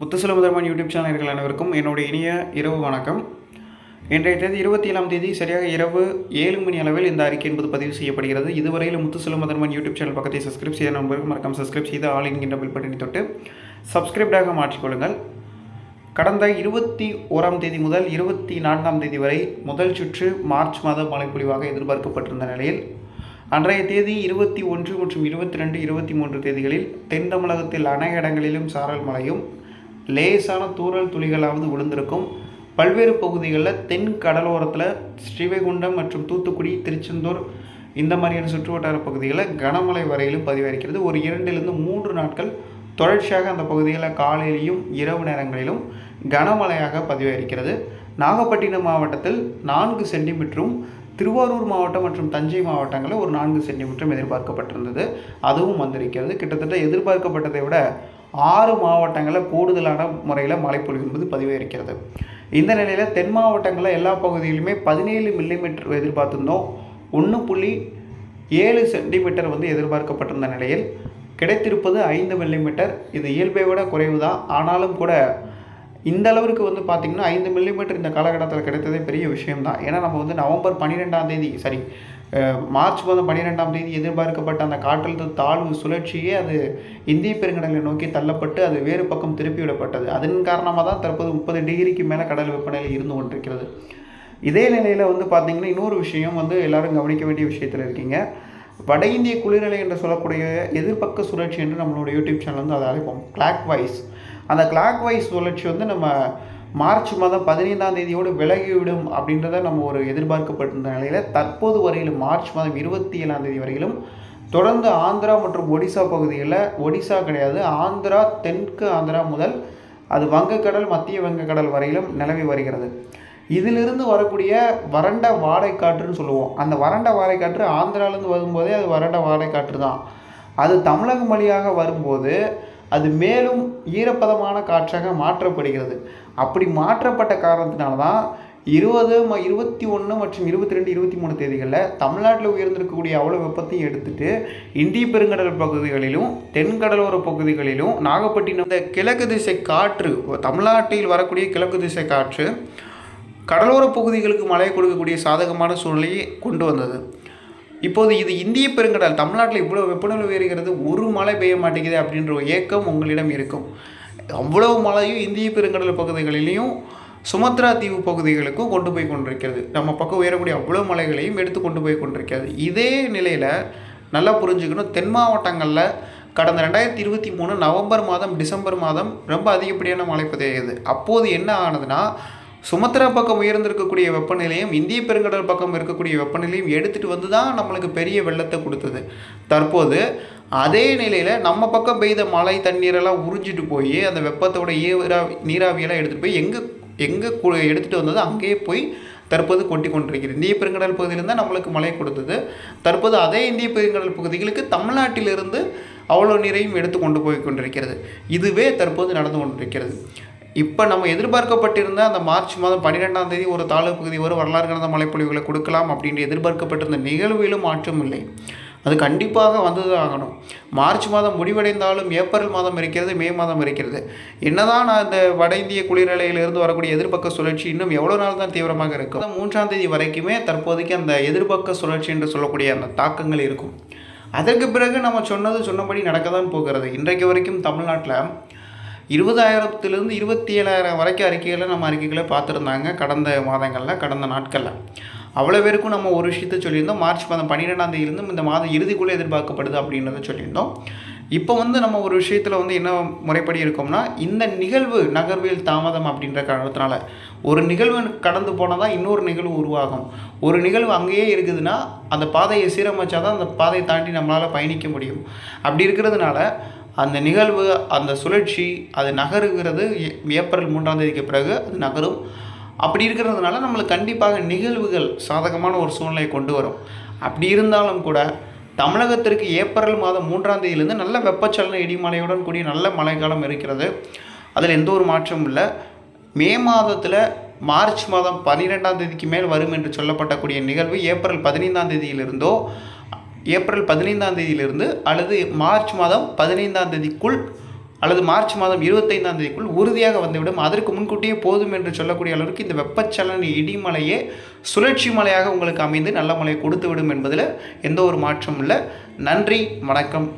முத்துசல முதல்வன் YouTube சேனல்கள் அனைவருக்கும் என்னுடைய இனிய இரவு வணக்கம். இன்றைய தேதி இருபத்தி ஏழாம் தேதி சரியாக இரவு ஏழு மணி அளவில் இந்த அறிக்கை என்பது பதிவு செய்யப்படுகிறது. இதுவரையில் முத்துசல யூடியூப் சேனல் பக்கத்தை சப்ஸ்கிரைப் செய்த நண்பர்கள் மறக்காம சப்ஸ்கிரைப் செய்து ஆல் என்கின்ற பில் பட்டனை தொட்டு சப்ஸ்கிரைப்டாக மாற்றிக்கொள்ளுங்கள். கடந்த இருபத்தி ஓராம் தேதி முதல் இருபத்தி நான்காம் தேதி வரை முதல் சுற்று மார்ச் மாத மழைப்பொழிவாக எதிர்பார்க்கப்பட்டிருந்த நிலையில் அன்றைய தேதி இருபத்தி ஒன்று மற்றும் இருபத்தி ரெண்டு இருபத்தி மூன்று தேதிகளில் தென் தமிழகத்தில் அநேக இடங்களிலும் சாரல் மழையும் லேசான தூறல் துளிகளாவது விழுந்திருக்கும் பல்வேறு பகுதிகளில் தென் கடலோரத்தில் ஸ்ரீவைகுண்டம் மற்றும் தூத்துக்குடி திருச்செந்தூர் இந்த மாதிரியான சுற்றுவட்டார பகுதிகளில் கனமழை வரையிலும் பதிவாகிறது ஒரு இரண்டிலிருந்து மூன்று நாட்கள் தொடர்ச்சியாக அந்த பகுதிகளில் காலையிலையும் இரவு நேரங்களிலும் கனமழையாக பதிவாகிறது நாகப்பட்டினம் மாவட்டத்தில் நான்கு சென்டிமீட்டரும் திருவாரூர் மாவட்டம் மற்றும் தஞ்சை மாவட்டங்களில் ஒரு நான்கு சென்டிமீட்டரும் எதிர்பார்க்கப்பட்டிருந்தது. அதுவும் வந்திருக்கிறது. கிட்டத்தட்ட எதிர்பார்க்கப்பட்டதை விட ஆறு மாவட்டங்களில் கூடுதலான முறையில் மழைப்பொழிவு என்பது பதிவாயிருக்கிறது இந்த நிலையில் தென் மாவட்டங்களில் எல்லா பகுதியிலுமே பதினேழு மில்லிமீட்டர் எதிர்பார்த்திருந்தோம். ஒன்று புள்ளி ஏழு சென்டிமீட்டர் வந்து எதிர்பார்க்கப்பட்டிருந்த நிலையில் கிடைத்திருப்பது ஐந்து மில்லிமீட்டர் இது இயல்பை விட குறைவு தான் ஆனாலும் கூட இந்த அளவிற்கு வந்து பார்த்திங்கன்னா ஐந்து மில்லிமீட்டர் இந்த காலகட்டத்தில் கிடைத்ததே பெரிய விஷயம் தான் ஏன்னா நம்ம வந்து நவம்பர் பன்னிரெண்டாம் தேதி சரி மார்ச் மாதம் பன்னிரெண்டாம் தேதி எதிர்பார்க்கப்பட்ட அந்த காற்றழுத்த தாழ்வு சுழற்சியே அது இந்திய பெருங்கடலை நோக்கி தள்ளப்பட்டு அது வேறு பக்கம் திருப்பி விடப்பட்டது அதன் காரணமாக தான் தற்போது முப்பது டிகிரிக்கு மேலே கடல் வெப்பநிலை இருந்து கொண்டிருக்கிறது. இதே நிலையில் வந்து பார்த்திங்கன்னா இன்னொரு விஷயம் வந்து எல்லாரும் கவனிக்க வேண்டிய விஷயத்தில் இருக்கீங்க. வட இந்திய குளிர்நிலை என்று சொல்லக்கூடிய எதிர்பக்க சுழற்சி என்று நம்மளோட யூடியூப் சேனல் வந்து அதை அழைப்போம். கிளாக் வைஸ் அந்த கிளாக் வைஸ் சுழற்சி வந்து நம்ம மார்ச் மாதம் பதினைந்தாம் தேதியோடு விலகிவிடும் அப்படின்றத நம்ம ஒரு எதிர்பார்க்கப்பட்டிருந்த நிலையில் தற்போது வரையிலும் மார்ச் மாதம் இருபத்தி ஏழாம் தேதி வரையிலும் தொடர்ந்து ஆந்திரா மற்றும் ஒடிசா பகுதிகளில் ஒடிசா கிடையாது ஆந்திரா தெற்கு ஆந்திரா முதல் அது வங்கக்கடல் மத்திய வங்கக்கடல் வரையிலும் நிலவி வருகிறது. இதிலிருந்து வரக்கூடிய வறண்ட வாடைக்காற்றுன்னு சொல்லுவோம். அந்த வறண்ட வாடைக்காற்று ஆந்திராலேருந்து வரும்போதே அது வறண்ட வாடைக்காற்று தான். அது தமிழகம் வழியாக வரும்போது அது மேலும் ஈரப்பதமான காற்றாக மாற்றப்படுகிறது. அப்படி மாற்றப்பட்ட காரணத்தினால தான் இருபது ம இருபத்தி ஒன்று மற்றும் இருபத்தி ரெண்டு இருபத்தி மூணு தேதிகளில் தமிழ்நாட்டில் உயர்ந்திருக்கக்கூடிய அவ்வளோ வெப்பத்தையும் எடுத்துட்டு இந்திய பெருங்கடல் பகுதிகளிலும் தென்கடலோர பகுதிகளிலும் நாகப்பட்டினம் இந்த கிழக்கு திசை காற்று தமிழ்நாட்டில் வரக்கூடிய கிழக்கு திசை காற்று கடலோர பகுதிகளுக்கு மழை கொடுக்கக்கூடிய சாதகமான சூழ்நிலையை கொண்டு வந்தது. இப்போது இது இந்திய பெருங்கடல் தமிழ்நாட்டில் இவ்வளோ வெப்பநிலை உயர்கிறது ஒரு மழை பெய்ய மாட்டேங்குது அப்படின்ற ஒரு ஏக்கம் உங்களிடம் இருக்கும். அவ்வளவு மழையும் இந்திய பெருங்கடல் பகுதிகளிலையும் சுமத்ரா தீவு பகுதிகளுக்கும் கொண்டு போய் கொண்டிருக்கிறது. நம்ம பக்கம் உயரக்கூடிய அவ்வளோ மலைகளையும் எடுத்து கொண்டு போய் கொண்டிருக்கிறது. இதே நிலையில் நல்லா புரிஞ்சுக்கணும் தென் மாவட்டங்களில் கடந்த ரெண்டாயிரத்தி இருபத்தி மூணு நவம்பர் மாதம் டிசம்பர் மாதம் ரொம்ப அதிகப்படியான மழை பதிவாகுது அப்போது என்ன ஆனதுன்னா சுமத்ரா பக்கம் உயர்ந்திருக்கக்கூடிய வெப்பநிலையும் இந்திய பெருங்கடல் பக்கம் இருக்கக்கூடிய வெப்பநிலையும் எடுத்துகிட்டு வந்து தான் நம்மளுக்கு பெரிய வெள்ளத்தை கொடுத்தது. தற்போது அதே நிலையில் நம்ம பக்கம் பெய்த மழை தண்ணீரெல்லாம் உறிஞ்சிட்டு போய் அந்த வெப்பத்தோட ஈரா நீராவியெல்லாம் எடுத்துகிட்டு போய் எங்கே எங்கே எடுத்துகிட்டு வந்ததோ அங்கேயே போய் தற்போது கொட்டி கொண்டிருக்கிறது. இந்திய பெருங்கடல் பகுதியிலிருந்து தான் நம்மளுக்கு மழை கொடுத்தது. தற்போது அதே இந்திய பெருங்கடல் பகுதிகளுக்கு தமிழ்நாட்டிலிருந்து அவ்வளோ நீரையும் எடுத்து கொண்டு போய் கொண்டிருக்கிறது. இதுவே தற்போது நடந்து கொண்டிருக்கிறது. இப்போ நம்ம எதிர்பார்க்கப்பட்டிருந்த அந்த மார்ச் மாதம் பன்னிரெண்டாம் தேதி ஒரு தாழ்வு பகுதி ஒரு வரலாறு கடந்த மழைப்பொழிவுகளை கொடுக்கலாம் அப்படின்ற எதிர்பார்க்கப்பட்டிருந்த நிகழ்விலும் மாற்றம் இல்லை. அது கண்டிப்பாக வந்தது ஆகணும். மார்ச் மாதம் முடிவடைந்தாலும் ஏப்ரல் மாதம் இருக்கிறது மே மாதம் இருக்கிறது. என்னதான் நான் இந்த வட இந்திய குளிரலையிலிருந்து வரக்கூடிய எதிர்பக்க சுழற்சி இன்னும் எவ்வளோ நாள் தான் தீவிரமாக இருக்கும்? மூன்றாம் தேதி வரைக்குமே தற்போதைக்கு அந்த எதிர்பக்க சுழற்சி என்று சொல்லக்கூடிய அந்த தாக்கங்கள் இருக்கும். அதற்கு பிறகு நம்ம சொன்னது சொன்னபடி நடக்க தான் போகிறது. இன்றைக்கு வரைக்கும் தமிழ்நாட்டில் இருபதாயிரத்துலேருந்து இருபத்தி ஏழாயிரம் வரைக்கும் அறிக்கைகளை நம்ம அறிக்கைகளை பார்த்துருந்தாங்க கடந்த மாதங்களில் கடந்த நாட்களில். அவ்வளோ பேருக்கும் நம்ம ஒரு விஷயத்த சொல்லியிருந்தோம். மார்ச் மாதம் பன்னிரெண்டாம் தேதியிலிருந்து இந்த மாதம் இறுதிக்குள்ளே எதிர்பார்க்கப்படுது அப்படின்றத சொல்லியிருந்தோம். இப்போ வந்து நம்ம ஒரு விஷயத்தில் வந்து என்ன முறைப்படி இருக்கோம்னா இந்த நிகழ்வு நகர்வியல் தாமதம் அப்படின்ற காரணத்தினால ஒரு நிகழ்வு கடந்து போனால் தான் இன்னொரு நிகழ்வு உருவாகும். ஒரு நிகழ்வு அங்கேயே இருக்குதுன்னா அந்த பாதையை சீரமைச்சா தான் அந்த பாதையை தாண்டி நம்மளால் பயணிக்க முடியும். அப்படி இருக்கிறதுனால அந்த நிகழ்வு அந்த சுழற்சி அது நகருகிறது. ஏ- ஏப்ரல் மூன்றாம் தேதிக்கு பிறகு அது நகரும். அப்படி இருக்கிறதுனால நம்மளுக்கு கண்டிப்பாக நிகழ்வுகள் சாதகமான ஒரு சூழ்நிலையை கொண்டு வரும். அப்படி இருந்தாலும் கூட தமிழகத்திற்கு ஏப்ரல் மாதம் மூன்றாம் தேதியிலேருந்து நல்ல வெப்பச்சலன இடிமலையுடன் கூடிய நல்ல மழைக்காலம் இருக்கிறது. அதில் எந்த ஒரு மாற்றமும் இல்லை. மே மாதத்தில் மார்ச் மாதம் பன்னிரெண்டாம் தேதிக்கு மேல் வரும் என்று சொல்லப்பட்டக்கூடிய நிகழ்வு ஏப்ரல் பதினைந்தாம் தேதியிலிருந்தோ ஏப்ரல் பதினைந்தாம் தேதியிலிருந்து அல்லது மார்ச் மாதம் பதினைந்தாம் தேதிக்குள் அல்லது மார்ச் மாதம் இருபத்தைந்தாம் தேதிக்குள் உறுதியாக வந்துவிடும். அதற்கு முன்கூட்டியே போதும் என்று சொல்லக்கூடிய அளவிற்கு இந்த வெப்பச்சலன இடிமலையே சுழற்சி மலையாக உங்களுக்கு அமைந்து நல்ல மழையை கொடுத்து விடும் என்பதில் எந்த ஒரு மாற்றமும் இல்லை. நன்றி வணக்கம்.